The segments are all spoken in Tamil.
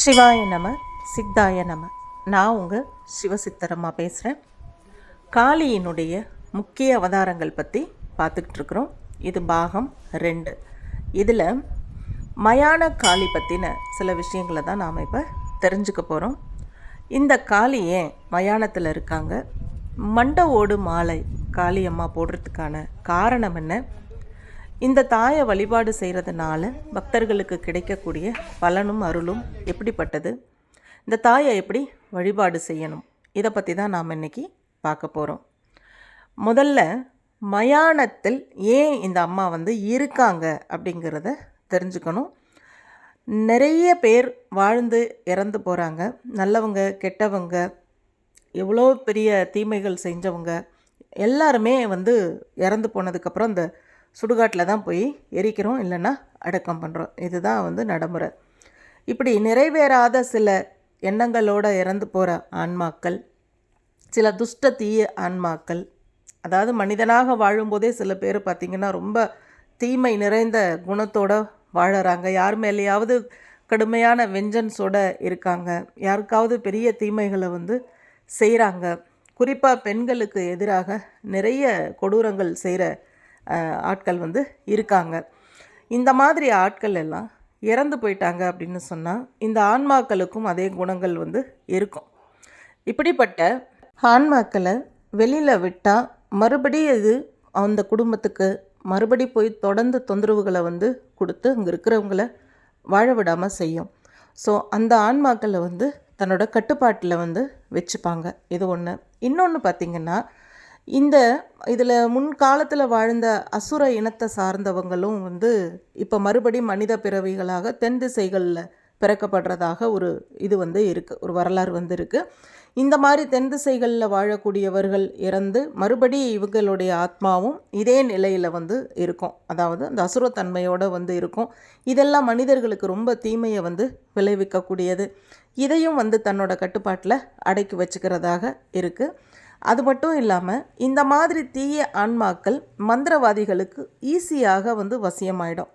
சிவாய நம சித்தாய நம. நான் உங்கள் சிவசித்தரம்மா பேசுகிறேன் காளியினுடைய முக்கிய அவதாரங்கள் பற்றி பார்த்துக்கிட்டு இருக்கிறோம். இது பாகம் ரெண்டு. இதில் மயான காளி பற்றின சில விஷயங்களை தான் நாம் இப்போ தெரிஞ்சுக்க போகிறோம் இந்த காளி ஏன் மயானத்தில் இருக்காங்க? மண்ட ஓடு மாலை காளியம்மா போடுறதுக்கான காரணம் என்ன? இந்த தாயை வழிபாடு செய்கிறதுனால பக்தர்களுக்கு கிடைக்கக்கூடிய பலனும் அருளும் எப்படிப்பட்டது? இந்த தாயை எப்படி வழிபாடு செய்யணும்? இதை பற்றி தான் நாம் இன்னைக்கு பார்க்க போகிறோம் முதல்ல மயானத்தில் ஏன் இந்த அம்மா வந்து இருக்காங்க அப்படிங்கிறத தெரிஞ்சுக்கணும். நிறைய பேர் வாழ்ந்து இறந்து போகிறாங்க நல்லவங்க கெட்டவங்க எவ்வளோ பெரிய தீமைகள் செஞ்சவங்க எல்லாருமே வந்து இறந்து போனதுக்கப்புறம் இந்த சுடுகாட்டில் தான் போய் எரிக்கிறோம் இல்லைன்னா அடக்கம் பண்ணுறோம் இதுதான் வந்து நடைமுறை. இப்படி நிறைவேறாத சில எண்ணங்களோடு இறந்து போகிற ஆன்மாக்கள் சில துஷ்ட தீய ஆன்மாக்கள் அதாவது மனிதனாக வாழும்போதே சில பேர் பார்த்திங்கன்னா ரொம்ப தீமை நிறைந்த குணத்தோடு வாழறாங்க. யார் மேலேயாவது கடுமையான வெஞ்சன்ஸோட இருக்காங்க. யாருக்காவது பெரிய தீமைகளை வந்து செய்கிறாங்க குறிப்பாக பெண்களுக்கு எதிராக நிறைய கொடூரங்கள் செய்கிற ஆட்கள் வந்து இருக்காங்க. இந்த மாதிரி ஆட்கள் எல்லாம் இறந்து போயிட்டாங்க அப்படின்னு சொன்னால் இந்த ஆன்மாக்களுக்கும் அதே குணங்கள் வந்து இருக்கும். இப்படிப்பட்ட ஆன்மாக்களை வெளியில் விட்டால் மறுபடியும் இது அந்த குடும்பத்துக்கு மறுபடி போய் தொடர்ந்து தொந்தரவுகளை வந்து கொடுத்து அங்கே இருக்கிறவங்கள வாழ விடாமல் செய்யும். ஸோ அந்த ஆன்மாக்களை வந்து தன்னோட கட்டுப்பாட்டில் வந்து வச்சுப்பாங்க. இது ஒன்று இன்னொன்று பார்த்திங்கன்னா இந்த இதில் முன்காலத்தில் வாழ்ந்த அசுர இனத்தை சார்ந்தவங்களும் வந்து இப்போ மறுபடி மனித பிறவிகளாக தென் திசைகளில் பிறக்கப்படுறதாக ஒரு இது வந்து இருக்குது ஒரு வரலாறு வந்து இருக்குது இந்த மாதிரி தென் திசைகளில் வாழக்கூடியவர்கள் இறந்து மறுபடி இவங்களுடைய ஆத்மாவும் இதே நிலையில் வந்து இருக்கும். அதாவது அந்த அசுரத்தன்மையோடு வந்து இருக்கும். இதெல்லாம் மனிதர்களுக்கு ரொம்ப தீமையை வந்து விளைவிக்கக்கூடியது. இதையும் வந்து தன்னோட கட்டுப்பாட்டில் அடக்கி வச்சுக்கிறதாக இருக்குது அது மட்டும் இல்லாமல் இந்த மாதிரி தீய ஆன்மாக்கள் மந்திரவாதிகளுக்கு ஈஸியாக வந்து வசியமாயிடும்.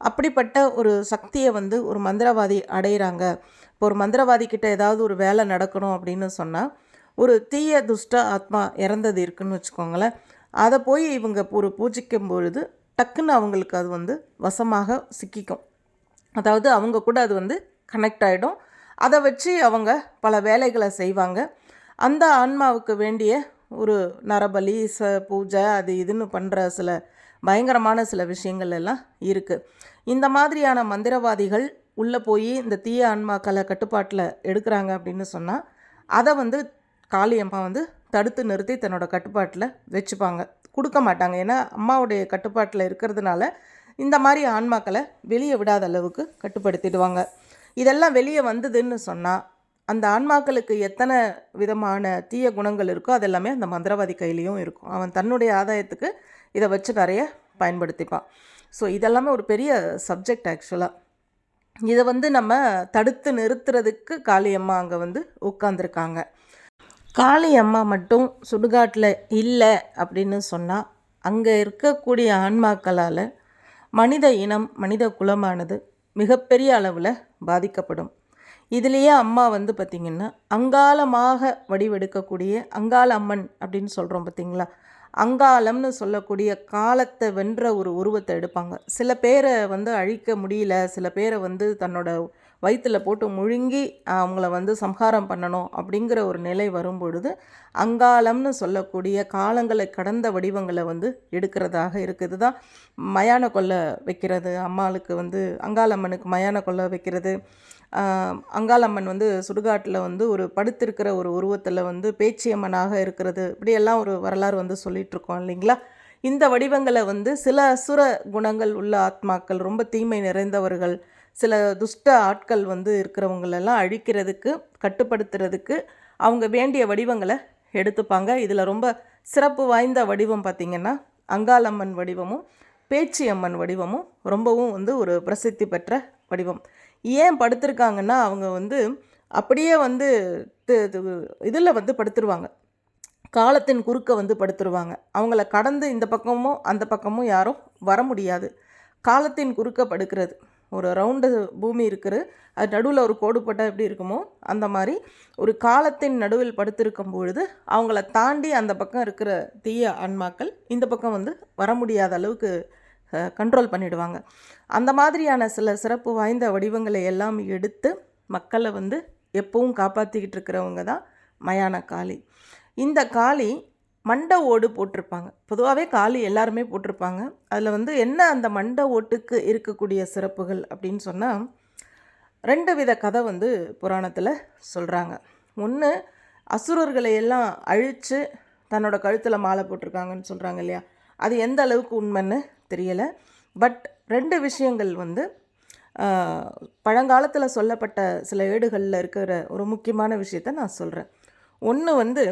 அப்படிப்பட்ட ஒரு சக்தியை வந்து ஒரு மந்திரவாதி அடையிறாங்க. இப்போ ஒரு மந்திரவாதி கிட்ட ஏதாவது ஒரு வேலை நடக்கணும் அப்படின்னு சொன்னால் ஒரு தீய துஷ்ட ஆத்மா இறந்தது இருக்குன்னு வச்சுக்கோங்களேன். அதை போய் இவங்க ஒரு பூஜிக்கும் பொழுது டக்குன்னு அவங்களுக்கு அது வந்து வசமாக சிக்கிக்கும். அதாவது அவங்க கூட அது வந்து கனெக்ட் ஆகிடும் அதை வச்சு அவங்க பல வேலைகளை செய்வாங்க. அந்த ஆன்மாவுக்கு வேண்டிய ஒரு நரபலி ச பூஜை அது இதுன்னு பண்ணுற சில பயங்கரமான சில விஷயங்கள் எல்லாம் இருக்குது இந்த மாதிரியான மந்திரவாதிகள் உள்ளே போய் இந்த தீய ஆன்மாக்களை கட்டுப்பாட்டில் எடுக்கிறாங்க அப்படின்னு சொன்னால் அதை வந்து காளியம்மா வந்து தடுத்து நிறுத்தி தன்னோட கட்டுப்பாட்டில் வச்சுப்பாங்க. கொடுக்க மாட்டாங்க. ஏன்னா அம்மாவுடைய கட்டுப்பாட்டில் இருக்கிறதுனால இந்த மாதிரி ஆன்மாக்களை வெளியே விடாத அளவுக்கு கட்டுப்படுத்திடுவாங்க. இதெல்லாம் வெளியே வந்ததுன்னு சொன்னால் அந்த ஆன்மாக்களுக்கு எத்தனை விதமான தீய குணங்கள் இருக்கோ அதெல்லாமே அந்த மந்திரவாதி கையிலையும் இருக்கும். அவன் தன்னுடைய ஆதாயத்துக்கு இதை வச்சு நிறைய பயன்படுத்திப்பான். ஸோ இதெல்லாமே ஒரு பெரிய சப்ஜெக்ட் ஆக்சுவலாக இதை வந்து நம்ம தடுத்து நிறுத்துறதுக்கு காளியம்மா அங்கே வந்து உட்காந்துருக்காங்க காளியம்மா மட்டும் சுடுகாட்டில் இல்லை அப்படின்னு சொன்னால் அங்கே இருக்கக்கூடிய ஆன்மாக்களால் மனித இனம் மனித குலமானது மிகப்பெரிய அளவில் பாதிக்கப்படும். இதுலேயே அம்மா வந்து பார்த்திங்கன்னா அங்காளமாக வடிவெடுக்கக்கூடிய அங்காள அம்மன் அப்படின்னு சொல்கிறோம் பார்த்திங்களா? அங்காளம்னு சொல்லக்கூடிய காலத்தை வென்ற ஒரு உருவத்தை எடுப்பாங்க. சில பேரை வந்து அழிக்க முடியல சில பேரை வந்து தன்னோட வயிற்றில் போட்டு முழுங்கி அவங்கள வந்து சம்ஹாரம் பண்ணணும் அப்படிங்கிற ஒரு நிலை வரும்பொழுது அங்காளம்னு சொல்லக்கூடிய காலங்களை கடந்த வடிவங்களை வந்து எடுக்கிறதாக இருக்குது. தான் மயான கொல்லை வைக்கிறது. அம்மாளுக்கு வந்து அங்காளம்மனுக்கு மயான கொல்லை வைக்கிறது. அங்காளம்மன் வந்து சுடுகாட்டில் வந்து ஒரு படுத்திருக்கிற ஒரு உருவத்தில் வந்து பேச்சியம்மனாக இருக்கிறது. இப்படியெல்லாம் ஒரு வரலாறு வந்து சொல்லிகிட்ருக்கோம் இல்லைங்களா? இந்த வடிவங்களை வந்து சில அசுர குணங்கள் உள்ள ஆத்மாக்கள் ரொம்ப தீமை நிறைந்தவர்கள் சில துஷ்ட ஆட்கள் வந்து இருக்கிறவங்களெல்லாம் அழிக்கிறதுக்கு கட்டுப்படுத்துறதுக்கு அவங்க வேண்டிய வடிவங்களை எடுத்துப்பாங்க. இதில் ரொம்ப சிறப்பு வாய்ந்த வடிவம் பார்த்திங்கன்னா அங்காளம்மன் வடிவமும் பேச்சியம்மன் வடிவமும் ரொம்பவும் வந்து ஒரு பிரசித்தி பெற்ற வடிவம். ஏன் படுத்திருக்காங்கன்னா அவங்க வந்து அப்படியே வந்து இதில் வந்து படுத்துருவாங்க. காலத்தின் குறுக்க வந்து படுத்துருவாங்க. அவங்கள கடந்து இந்த பக்கமும் அந்த பக்கமும் யாரும் வர முடியாது. காலத்தின் குறுக்க படுக்கிறது. ஒரு ரவுண்டு பூமி இருக்குது. அது நடுவில் ஒரு கோடு போட்டால் எப்படி இருக்குமோ அந்த மாதிரி ஒரு காலத்தின் நடுவில் படுத்திருக்கும் பொழுது அவங்கள தாண்டி அந்த பக்கம் இருக்கிற தீய ஆன்மாக்கள் இந்த பக்கம் வந்து வர முடியாத அளவுக்கு கண்ட்ரோல் பண்ணிடுவாங்க. அந்த மாதிரியான சில சிறப்பு வாய்ந்த வடிவங்களை எல்லாம் எடுத்து மக்களை வந்து எப்பவும் காப்பாற்றிக்கிட்டு இருக்கிறவங்க தான் மயான காளி. இந்த காளி மண்டை ஓடு போட்டிருப்பாங்க. பொதுவாகவே காளி எல்லாருமே போட்டிருப்பாங்க. அதில் வந்து என்ன அந்த மண்டை ஓட்டுக்கு இருக்கக்கூடிய சிறப்புகள் அப்படின்னு சொன்னால் ரெண்டு வித கதை வந்து புராணத்தில் சொல்கிறாங்க ஒன்று அசுரர்களை எல்லாம் அழித்து தன்னோட கழுத்தில் மாலை போட்டிருக்காங்கன்னு சொல்கிறாங்க இல்லையா? அது எந்த அளவுக்கு உண்மைன்னு தெரியலை. பட் ரெண்டு விஷயங்கள் வந்து பழங்காலத்தில் சொல்லப்பட்ட சில ஏடுகளில் இருக்கிற ஒரு முக்கியமான விஷயத்த நான் சொல்கிறேன் ஒன்று வந்து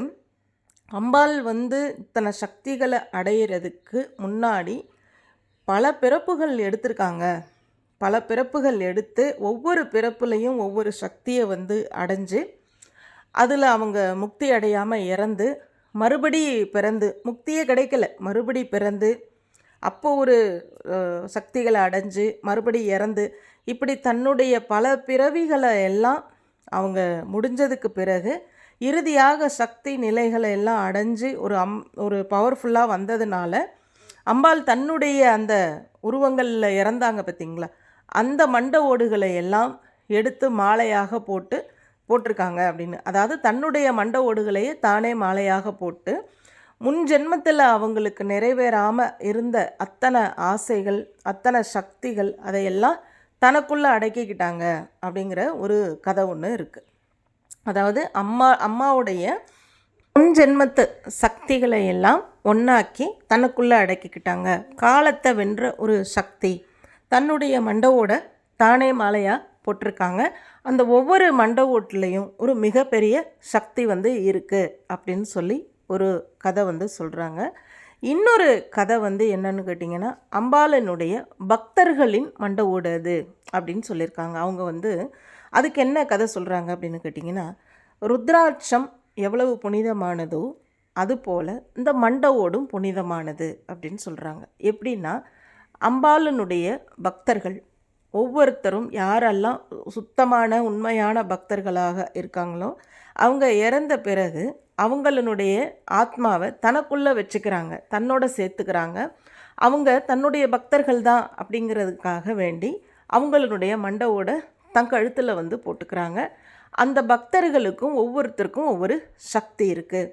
அம்பாள் வந்து இத்தனை சக்திகளை அடையிறதுக்கு முன்னாடி பல பிறப்புகள் எடுத்திருக்காங்க. பல பிறப்புகள் எடுத்து ஒவ்வொரு பிறப்புலையும் ஒவ்வொரு சக்தியை வந்து அடைஞ்சு அதில் அவங்க முக்தி அடையாமல் இறந்து மறுபடி பிறந்து முக்தியே கிடைக்கல. மறுபடி பிறந்து அப்போ ஒரு சக்திகளை அடைஞ்சு மறுபடி இறந்து இப்படி தன்னுடைய பல பிறவிகளை எல்லாம் அவங்க முடிஞ்சதுக்கு பிறகு இறுதியாக சக்தி நிலைகளை எல்லாம் அடைஞ்சு ஒரு அம் ஒரு பவர்ஃபுல்லாக வந்ததுனால அம்பாள் தன்னுடைய அந்த உருவங்களில் இறந்தாங்க பார்த்தீங்களா அந்த மண்ட ஓடுகளை எல்லாம் எடுத்து மாலையாக போட்டு போட்டிருக்காங்க அப்படின்னு. அதாவது தன்னுடைய மண்ட ஓடுகளையே தானே மாலையாக போட்டு முன் ஜென்மத்தில் அவங்களுக்கு நிறைவேறாமல் இருந்த அத்தனை ஆசைகள் அத்தனை சக்திகள் அதையெல்லாம் தனக்குள்ளே அடக்கிக்கிட்டாங்க அப்படிங்கிற ஒரு கதை ஒன்று இருக்குது அதாவது அம்மா அம்மாவுடைய முன் ஜென்மத்து சக்திகளை எல்லாம் ஒன்றாக்கி தனக்குள்ளே அடக்கிக்கிட்டாங்க. காலத்தை வென்ற ஒரு சக்தி. தன்னுடைய மண்டவோட தானே மாலையாக போட்டிருக்காங்க. அந்த ஒவ்வொரு மண்டவோட்லேயும் ஒரு மிகப்பெரிய சக்தி வந்து இருக்குது அப்படின்னு சொல்லி ஒரு கதை வந்து சொல்கிறாங்க இன்னொரு கதை வந்து என்னன்னு கேட்டிங்கன்னா அம்பாளனுடைய பக்தர்களின் மண்ட அது அப்படின்னு சொல்லியிருக்காங்க. அவங்க வந்து அதுக்கு என்ன கதை சொல்கிறாங்க அப்படின்னு கேட்டிங்கன்னா ருத்ராட்சம் எவ்வளவு புனிதமானதோ அதுபோல் இந்த மண்டவோடும் புனிதமானது அப்படின்னு சொல்கிறாங்க எப்படின்னா அம்பாளனுடைய பக்தர்கள் ஒவ்வொருத்தரும் யாரெல்லாம் சுத்தமான உண்மையான பக்தர்களாக இருக்காங்களோ அவங்க இறந்த பிறகு அவங்களுடைய ஆத்மாவை தனக்குள்ளே வச்சுக்கிறாங்க தன்னோட சேர்த்துக்கிறாங்க. அவங்க தன்னுடைய பக்தர்கள் தான் அப்படிங்கிறதுக்காக வேண்டி அவங்களுடைய மண்டவோட தன் கழுத்தில் வந்து போட்டுக்கிறாங்க. அந்த பக்தர்களுக்கும் ஒவ்வொருத்தருக்கும் ஒவ்வொரு சக்தி இருக்குது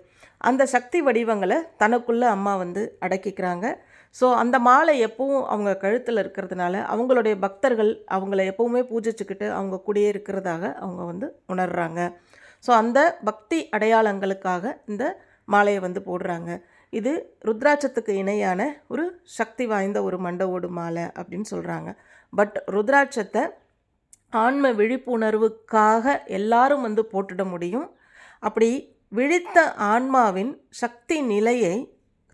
அந்த சக்தி வடிவங்களை தனக்குள்ளே அம்மா வந்து அடக்கிக்கிறாங்க. ஸோ அந்த மாலை எப்பவும் அவங்க கழுத்தில் இருக்கிறதுனால அவங்களுடைய பக்தர்கள் அவங்கள எப்பவுமே பூஜிச்சுக்கிட்டு அவங்க கூடயே இருக்கிறதாக அவங்க வந்து உணர்கிறாங்க ஸோ அந்த பக்தி அடையாளங்களுக்காக இந்த மாலையை வந்து போடுறாங்க. இது ருத்ராட்சத்துக்கு இணையான ஒரு சக்தி வாய்ந்த ஒரு மண்டவோடு மாலை அப்படின்னு சொல்கிறாங்க பட் ருத்ராட்சத்தை ஆன்ம விழிப்புணர்வுக்காக எல்லாரும் வந்து போட்டுட முடியும். அப்படி விழித்த ஆன்மாவின் சக்தி நிலையை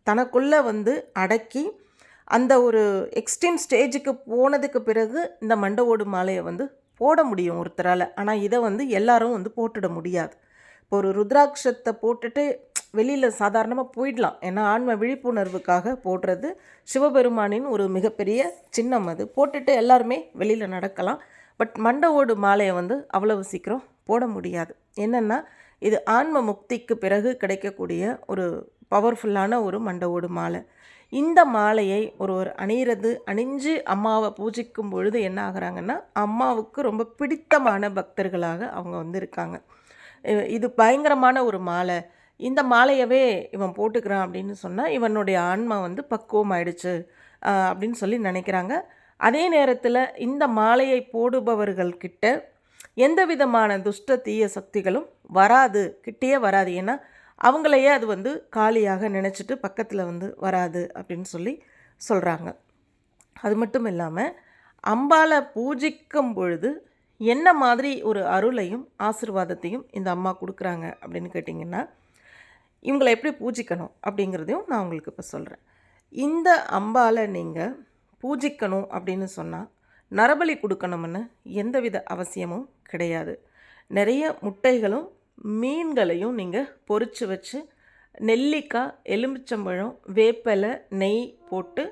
தனக்குள்ளே வந்து அடக்கி அந்த ஒரு எக்ஸ்ட்ரீம் ஸ்டேஜுக்கு போனதுக்கு பிறகு இந்த மண்டவோடு மாலையை வந்து போட முடியும் ஒருத்தரால். ஆனால் இதை வந்து எல்லாரும் வந்து போட்டுட முடியாது. இப்போ ஒரு ருத்ராட்சத்தை போட்டுட்டு வெளியில் சாதாரணமாக போயிடலாம். ஏன்னா ஆன்ம விழிப்புணர்வுக்காக போடுறது சிவபெருமானின் ஒரு மிகப்பெரிய சின்னம் அது. போட்டுட்டு எல்லாருமே வெளியில் நடக்கலாம். பட் மண்டவோடு மாலையை வந்து அவ்வளவு சீக்கிரம் போட முடியாது. என்னென்னா இது ஆன்ம முக்திக்கு பிறகு கிடைக்கக்கூடிய ஒரு பவர்ஃபுல்லான ஒரு மண்டவோடு மாலை. இந்த மாலையை ஒருவர் அணிகிறது அணிஞ்சு அம்மாவை பூஜிக்கும் பொழுது என்ன ஆகுறாங்கன்னா அம்மாவுக்கு ரொம்ப பிடித்தமான பக்தர்களாக அவங்க வந்து இருக்காங்க இது பயங்கரமான ஒரு மாலை. இந்த மாலையவே இவன் போட்டுக்கிறான் அப்படின்னு சொன்னால் இவனுடைய ஆன்மா வந்து பக்குவம் ஆயிடுச்சு அப்படின்னு சொல்லி நினைக்கிறாங்க. அதே நேரத்தில் இந்த மாலையை போடுபவர்கள்கிட்ட எந்த விதமான துஷ்ட தீய சக்திகளும் வராது கிட்டேயே வராது. ஏன்னா அவங்களையே அது வந்து காலியாக நினச்சிட்டு பக்கத்தில் வந்து வராது அப்படின்னு சொல்லி சொல்கிறாங்க அது மட்டும் இல்லாமல் அம்பாவை பூஜிக்கும் பொழுது என்ன மாதிரி ஒரு அருளையும் ஆசிர்வாதத்தையும் இந்த அம்மா கொடுக்குறாங்க அப்படின்னு கேட்டிங்கன்னா இவங்களை எப்படி பூஜிக்கணும் அப்படிங்கிறதையும் நான் உங்களுக்கு இப்போ சொல்கிறேன் இந்த அம்பாவை நீங்கள் பூஜிக்கணும் அப்படின்னு சொன்னால் நரபலி கொடுக்கணும்னு எந்தவித அவசியமும் கிடையாது. நிறைய முட்டைகளும் மீன்களையும் நீங்கள் பொறிச்சு வச்சு நெல்லிக்காய் எலுமிச்சம்பழம் வேப்பலை நெய் போட்டு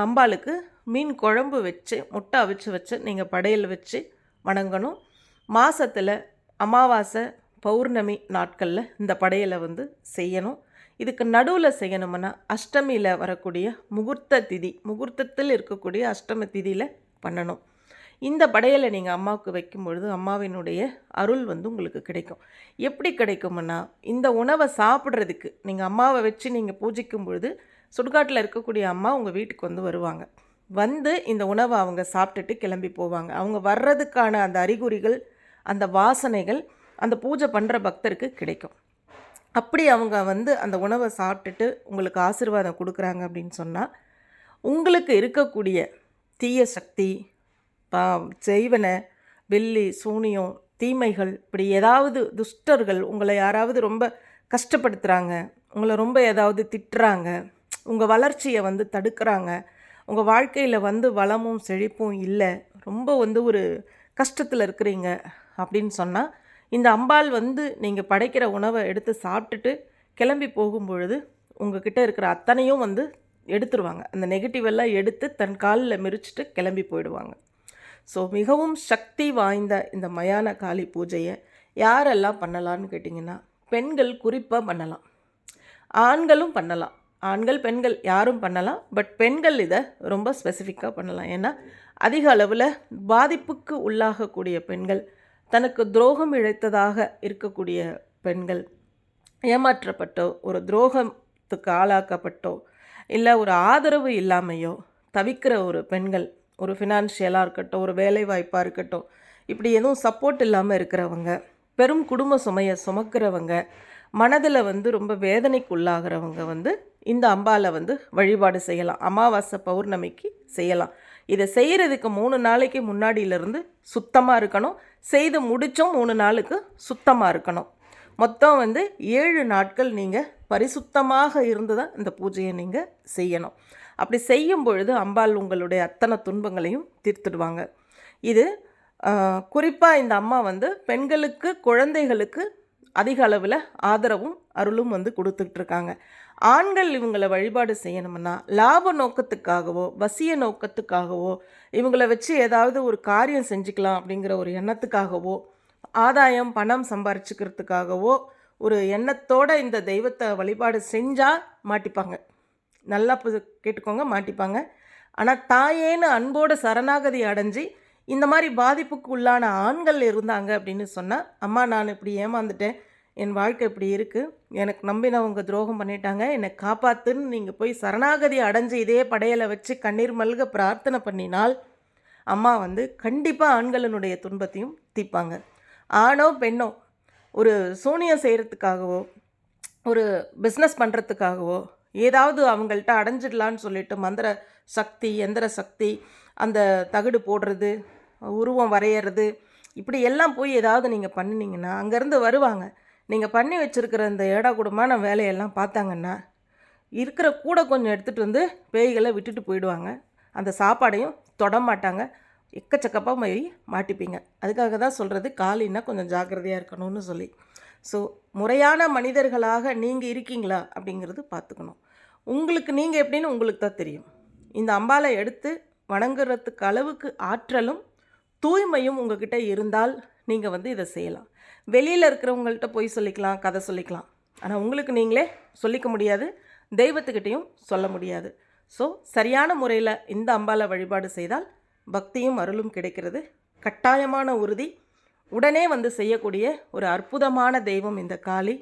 அம்பாளுக்கு மீன் குழம்பு வச்சு முட்டை அவிச்சு வச்சு நீங்கள் படையல் வச்சு வணங்கணும். மாதத்தில் அமாவாசை பௌர்ணமி நாட்களில் இந்த படையலை வந்து செய்யணும். இதுக்கு நடுவில் செய்யணும்னா அஷ்டமியில் வரக்கூடிய முகூர்த்த திதி முகூர்த்தத்தில் இருக்கக்கூடிய அஷ்டமி திதியில் பண்ணணும். இந்த படையலை நீங்கள் அம்மாவுக்கு வைக்கும் பொழுது அம்மாவினுடைய அருள் வந்து உங்களுக்கு கிடைக்கும். எப்படி கிடைக்கும்னா இந்த உணவை சாப்பிட்றதுக்கு நீங்கள் அம்மாவை வச்சு நீங்கள் பூஜிக்கும் பொழுது சுடுகாட்டில் இருக்கக்கூடிய அம்மா உங்கள் வீட்டுக்கு வந்து வருவாங்க. வந்து இந்த உணவை அவங்க சாப்பிட்டுட்டு கிளம்பி போவாங்க. அவங்க வர்றதுக்கான அந்த அறிகுறிகள் அந்த வாசனைகள் அந்த பூஜை பண்ணுற பக்தருக்கு கிடைக்கும். அப்படி அவங்க வந்து அந்த உணவை சாப்பிட்டுட்டு உங்களுக்கு ஆசிர்வாதம் கொடுக்குறாங்க அப்படின்னு சொன்னால் உங்களுக்கு இருக்கக்கூடிய தீய சக்தி பா செய்வன வெள்ளி சூனியம் தீமைகள் இப்படி ஏதாவது துஷ்டர்கள் உங்களை யாராவது ரொம்ப கஷ்டப்படுத்துகிறாங்க உங்களை ரொம்ப ஏதாவது திட்டுறாங்க உங்கள் வளர்ச்சியை வந்து தடுக்கிறாங்க உங்கள் வாழ்க்கையில் வந்து வளமும் செழிப்பும் இல்லை ரொம்ப வந்து ஒரு கஷ்டத்தில் இருக்கிறீங்க அப்படின்னு சொன்னால் இந்த அம்பாள் வந்து நீங்கள் படைக்கிற உணவை எடுத்து சாப்பிட்டுட்டு கிளம்பி போகும்பொழுது உங்ககிட்ட இருக்கிற அத்தனையும் வந்து எடுத்துருவாங்க. அந்த நெகட்டிவ் எல்லாம் எடுத்து தன் காலில் மிரிச்சிட்டு கிளம்பி போயிடுவாங்க. ஸோ மிகவும் சக்தி வாய்ந்த இந்த மயான காளி பூஜையை யாரெல்லாம் பண்ணலான்னு கேட்டிங்கன்னா பெண்கள் குறிப்பாக பண்ணலாம். ஆண்களும் பண்ணலாம். ஆண்கள் பெண்கள் யாரும் பண்ணலாம். பட் பெண்கள் இதை ரொம்ப ஸ்பெசிஃபிக்காக பண்ணலாம். ஏன்னா அதிக அளவில் பாதிப்புக்கு உள்ளாகக்கூடிய பெண்கள் தனக்கு துரோகம் இழைத்ததாக இருக்கக்கூடிய பெண்கள் ஏமாற்றப்பட்டோ ஒரு துரோகத்துக்கு ஆளாக்கப்பட்டோ இல்லை ஒரு ஆதரவு இல்லாமையோ தவிக்கிற ஒரு பெண்கள் ஒரு ஃபினான்ஷியலாக இருக்கட்டும் ஒரு வேலை வாய்ப்பாக இருக்கட்டும் இப்படி எதுவும் சப்போர்ட் இல்லாமல் இருக்கிறவங்க பெரும் குடும்ப சுமையை சுமக்கிறவங்க மனதில் வந்து ரொம்ப வேதனைக்கு உள்ளாகிறவங்க வந்து இந்த அம்பாவில் வந்து வழிபாடு செய்யலாம். அமாவாசை பௌர்ணமிக்கு செய்யலாம். இதை செய்கிறதுக்கு மூணு நாளைக்கு முன்னாடியிலேருந்து சுத்தமாக இருக்கணும். செய்து முடித்தும் மூணு நாளுக்கு சுத்தமாக இருக்கணும். மொத்தம் வந்து ஏழு நாட்கள் நீங்கள் பரிசுத்தமாக இருந்து தான் இந்த பூஜையை நீங்கள் செய்யணும். அப்படி செய்யும் பொழுது அம்பாள் உங்களுடைய அத்தனை துன்பங்களையும் தீர்த்துடுவாங்க. இது குறிப்பாக இந்த அம்மா வந்து பெண்களுக்கு குழந்தைகளுக்கு அதிக அளவில் ஆதரவும் அருளும் வந்து கொடுத்துக்கிட்டு இருக்காங்க ஆண்கள் இவங்களை வழிபாடு செய்யணும்னா லாப நோக்கத்துக்காகவோ வசிய நோக்கத்துக்காகவோ இவங்களை வச்சு ஏதாவது ஒரு காரியம் செஞ்சுக்கலாம் அப்படிங்கிற ஒரு எண்ணத்துக்காகவோ ஆதாயம் பணம் சம்பாரிச்சுக்கிறதுக்காகவோ ஒரு எண்ணத்தோடு இந்த தெய்வத்தை வழிபாடு செஞ்சால் மாட்டிப்பாங்க. நல்லா கேட்டுக்கோங்க மாட்டிப்பாங்க. ஆனால் தாயேன்னு அன்போடு சரணாகதி அடைஞ்சு இந்த மாதிரி பாதிப்புக்கு உள்ளான ஆண்கள் இருந்தாங்க அப்படின்னு சொன்னால் அம்மா நான் இப்படி ஏமாந்துட்டேன். என் வாழ்க்கை இப்படி இருக்குது எனக்கு நம்பினவங்க துரோகம் பண்ணிட்டாங்க. என்னை காப்பாற்றுன்னு நீங்கள் போய் சரணாகதி அடைஞ்சு இதே படையலை வச்சு கண்ணீர் மல்க பிரார்த்தனை பண்ணினால் அம்மா வந்து கண்டிப்பாக ஆண்களினுடைய துன்பத்தையும் தீப்பாங்க ஆணோ பெண்ணோ ஒரு சூனியம் செய்கிறதுக்காகவோ ஒரு பிஸ்னஸ் பண்ணுறதுக்காகவோ ஏதாவது அவங்கள்ட்ட அடைஞ்சிடலான்னு சொல்லிட்டு மந்திர சக்தி எந்திர சக்தி அந்த தகடு போடுறது உருவம் வரைகிறது இப்படி எல்லாம் போய் ஏதாவது நீங்கள் பண்ணினீங்கன்னா அங்கேருந்து வருவாங்க. நீங்கள் பண்ணி வச்சுருக்கிற இந்த ஏடா கூடமான வேலையெல்லாம் பார்த்தாங்கன்னா இருக்கிற கூட கொஞ்சம் எடுத்துகிட்டு வந்து பேய்களை விட்டுட்டு போயிடுவாங்க. அந்த சாப்பாடையும் தொட மாட்டாங்க. எக்கச்சக்கப்பாக போய் மாட்டிப்பீங்க. அதுக்காக தான் சொல்கிறது காலின்னா கொஞ்சம் ஜாக்கிரதையாக இருக்கணும்னு சொல்லி. ஸோ முறையான மனிதர்களாக நீங்கள் இருக்கீங்களா அப்படிங்கிறது பார்த்துக்கணும். உங்களுக்கு நீங்கள் எப்படின்னு உங்களுக்கு தான் தெரியும். இந்த அம்பாலை எடுத்து வணங்குறதுக்கு அளவுக்கு ஆற்றலும் தூய்மையும் உங்ககிட்ட இருந்தால் நீங்கள் வந்து இதை செய்யலாம். வெளியில் இருக்கிறவங்கள்ட்ட போய் சொல்லிக்கலாம் கதை சொல்லிக்கலாம். ஆனால் உங்களுக்கு நீங்களே சொல்லிக்க முடியாது தெய்வத்துக்கிட்டேயும் சொல்ல முடியாது. ஸோ சரியான முறையில் இந்த அம்பாலை வழிபாடு செய்தால் பக்தியும் அருளும் கிடைக்கிறது. கட்டாயமான உறுதி உடனே வந்து செய்யக்கூடிய ஒரு அற்புதமான தெய்வம் இந்த காளி.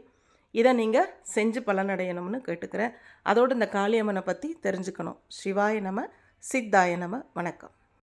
இதை நீங்கள் செஞ்சு பலனடையணும்னு கேட்டுக்கிறேன். அதோடு இந்த காளியம்மனை பற்றி தெரிஞ்சுக்கணும். சிவாய நம சித்தாய நம வணக்கம்.